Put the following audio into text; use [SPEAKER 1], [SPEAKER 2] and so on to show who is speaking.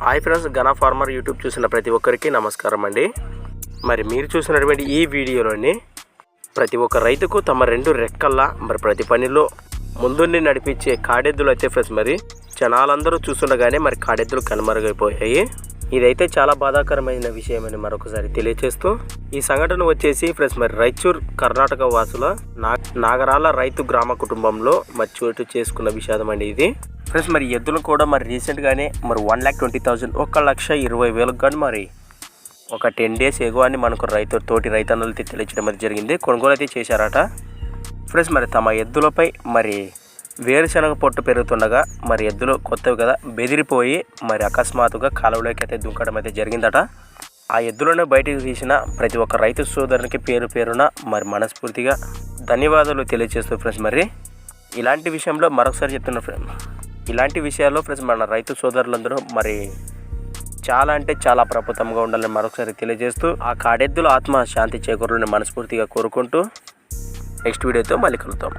[SPEAKER 1] Hi friends Ghana farmer YouTube చూసిన ప్రతి ఒక్కరికి నమస్కారం అండి. మరి మీరు చూసినటువంటి ఈ వీడియోలోని ప్రతి ఒక్క రైతుకు తమ రెండు రెక్కల్లా మరి ప్రతి పనిలో ముందుండి నడిపించే కాడెద్దులు అయితే ఫ్రెండ్స్ మరి జనాలందరూ చూస్తుండగానే మరి కాడెద్దులు కనుమరుగైపోయాయి. ఇదైతే చాలా బాధాకరమైన విషయం అని మరొకసారి తెలియజేస్తూ ఈ సంఘటన వచ్చేసి ఫ్రెండ్స్ మరి రైచూర్ కర్ణాటక వాసుల నా- నాగరాల రైతు గ్రామ కుటుంబంలో మరి చేసుకున్న విషాదం అండి ఇది. ఫ్రెండ్స్ మరి ఎద్దులు కూడా మరి రీసెంట్గానే మరి వన్ ల్యాక్ ట్వంటీ థౌజండ్ ఒక లక్ష ఇరవై వేలకు కానీ మరి ఒక టెన్ డేస్ ఎగువ అని మనకు రైతు తోటి రైతన్నులతో తెలియచడం అది జరిగింది. కొనుగోలు అయితే చేశారట. ఫ్రెండ్స్ మరి తమ ఎద్దులపై మరి వేరుశనగ పొట్టు పెరుగుతుండగా మరి ఎద్దులు కొత్తవి కదా బెదిరిపోయి మరి అకస్మాత్తుగా కాలువలోకి అయితే దుంకడం అయితే జరిగిందట. ఆ ఎద్దులను బయటకు తీసిన ప్రతి ఒక్క రైతు సోదరునికి పేరు పేరున మరి మనస్ఫూర్తిగా ధన్యవాదాలు తెలియజేస్తూ ఫ్రెండ్స్ మరి ఇలాంటి విషయంలో మరొకసారి చెప్తున్నా ఫ్రెండ్స్. ఇలాంటి విషయాల్లో ఫ్రెండ్స్ మన రైతు సోదరులందరూ మరి చాలా అంటే చాలా ప్రభుత్వంగా ఉండాలని మరొకసారి తెలియజేస్తూ ఆ కాడెద్దుల ఆత్మ శాంతి చేకూరులను మనస్ఫూర్తిగా కోరుకుంటూ నెక్స్ట్ వీడియోతో మళ్ళీ కలుద్దాం.